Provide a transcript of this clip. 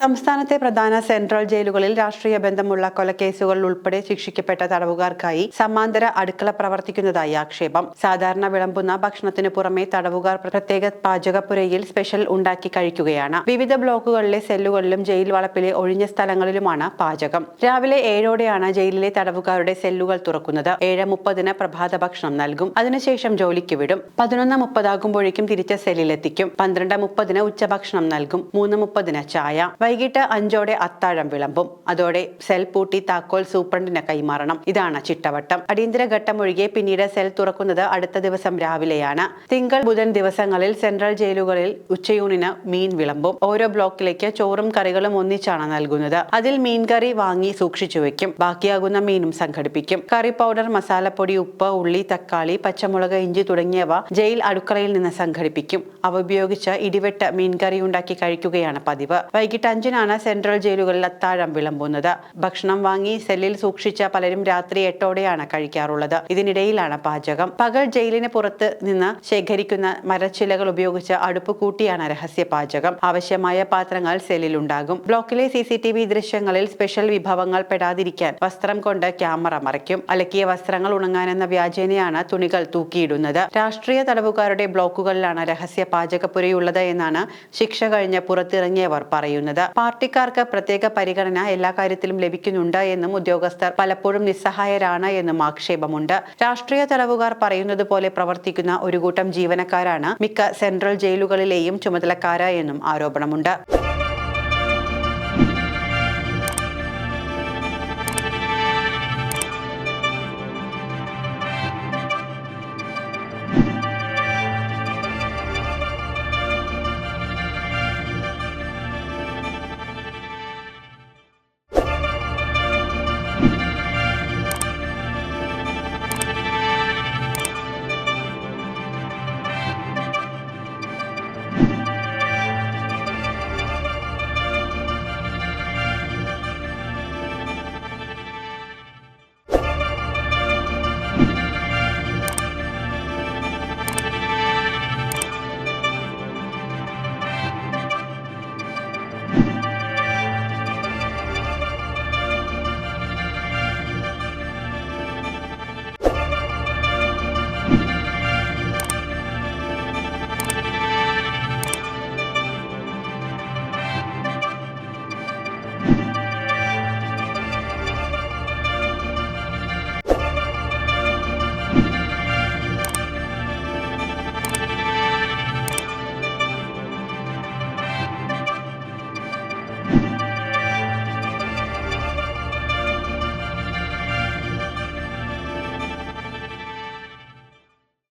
സംസ്ഥാനത്തെ പ്രധാന സെൻട്രൽ ജയിലുകളിൽ രാഷ്ട്രീയ ബന്ധമുള്ള കൊലക്കേസുകൾ ഉൾപ്പെടെ ശിക്ഷിക്കപ്പെട്ട തടവുകാർക്കായി സമാന്തര അടുക്കള പ്രവർത്തിക്കുന്നതായി ആക്ഷേപം. സാധാരണ വിളമ്പുന്ന ഭക്ഷണത്തിനു പുറമെ തടവുകാർ പ്രത്യേക പാചകപ്പുരയിൽ സ്പെഷ്യൽ ഉണ്ടാക്കി കഴിക്കുകയാണ്. വിവിധ ബ്ലോക്കുകളിലെ സെല്ലുകളിലും ജയിൽ വളപ്പിലെ ഒഴിഞ്ഞ സ്ഥലങ്ങളിലുമാണ് പാചകം. രാവിലെ ഏഴോടെയാണ് ജയിലിലെ തടവുകാരുടെ സെല്ലുകൾ തുറക്കുന്നത്. ഏഴ് മുപ്പതിന് പ്രഭാത ഭക്ഷണം നൽകും. അതിനുശേഷം ജോലിക്ക് വിടും. പതിനൊന്ന് മുപ്പതാകുമ്പോഴേക്കും തിരിച്ച സെല്ലിലെത്തിക്കും. പന്ത്രണ്ട് മുപ്പതിന് ഉച്ചഭക്ഷണം നൽകും. മൂന്ന് മുപ്പതിന് ചായ. വൈകിട്ട് അഞ്ചോടെ അത്താഴം വിളമ്പും. അതോടെ സെൽ പൂട്ടി താക്കോൽ സൂപ്രണ്ടിന് കൈമാറണം. ഇതാണ് ചിട്ടവട്ടം. അടിയന്തര ഘട്ടം ഒഴികെ പിന്നീട് സെൽ തുറക്കുന്നത് അടുത്ത ദിവസം രാവിലെയാണ്. തിങ്കൾ ബുധൻ ദിവസങ്ങളിൽ സെൻട്രൽ ജയിലുകളിൽ ഉച്ചയൂണിന് മീൻ വിളമ്പും. ഓരോ ബ്ലോക്കിലേക്ക് ചോറും കറികളും ഒന്നിച്ചാണ് നൽകുന്നത്. അതിൽ മീൻകറി വാങ്ങി സൂക്ഷിച്ചു വെക്കും. ബാക്കിയാകുന്ന മീനും സംഘടിപ്പിക്കും. കറി പൗഡർ മസാലപ്പൊടി ഉപ്പ് ഉള്ളി തക്കാളി പച്ചമുളക് ഇഞ്ചി തുടങ്ങിയവ ജയിൽ അടുക്കളയിൽ നിന്ന് സംഘടിപ്പിക്കും. അവ ഉപയോഗിച്ച് ഇടിവെട്ട് മീൻകറി ഉണ്ടാക്കി കഴിക്കുകയാണ് പതിവ്. വൈകിട്ട് അഞ്ചിനാണ് സെൻട്രൽ ജയിലുകളിൽ അത്താഴം വിളമ്പുന്നത്. ഭക്ഷണം വാങ്ങി സെല്ലിൽ സൂക്ഷിച്ച പലരും രാത്രി എട്ടോടെയാണ് കഴിക്കാറുള്ളത്. ഇതിനിടയിലാണ് പാചകം. പകൽ ജയിലിന് പുറത്ത് നിന്ന് ശേഖരിക്കുന്ന മരച്ചിലകൾ ഉപയോഗിച്ച് അടുപ്പ് കൂട്ടിയാണ് രഹസ്യ പാചകം. ആവശ്യമായ പാത്രങ്ങൾ സെല്ലിൽ ഉണ്ടാകും. ബ്ലോക്കിലെ സി സി ടി വി ദൃശ്യങ്ങളിൽ സ്പെഷ്യൽ വിഭവങ്ങൾ പെടാതിരിക്കാൻ വസ്ത്രം കൊണ്ട് ക്യാമറ മറയ്ക്കും. അലക്കിയ വസ്ത്രങ്ങൾ ഉണങ്ങാനെന്ന വ്യാജേനയാണ് തുണികൾ തൂക്കിയിടുന്നത്. രാഷ്ട്രീയ തടവുകാരുടെ ബ്ലോക്കുകളിലാണ് രഹസ്യ പാചകപ്പുരയുള്ളത് എന്നാണ് ശിക്ഷ കഴിഞ്ഞ് പുറത്തിറങ്ങിയവർ പറയുന്നത്. പാർട്ടിക്കാർക്ക് പ്രത്യേക പരിഗണന എല്ലാ കാര്യത്തിലും ലഭിക്കുന്നുണ്ട് എന്നും ഉദ്യോഗസ്ഥർ പലപ്പോഴും നിസ്സഹായരാണ് എന്നും ആക്ഷേപമുണ്ട്. രാഷ്ട്രീയ തടവുകാർ പറയുന്നത് പോലെ പ്രവർത്തിക്കുന്ന ഒരു കൂട്ടം ജീവനക്കാരാണ് മിക്ക സെൻട്രൽ ജയിലുകളിലെയും ചുമതലക്കാര് എന്നും ആരോപണമുണ്ട്.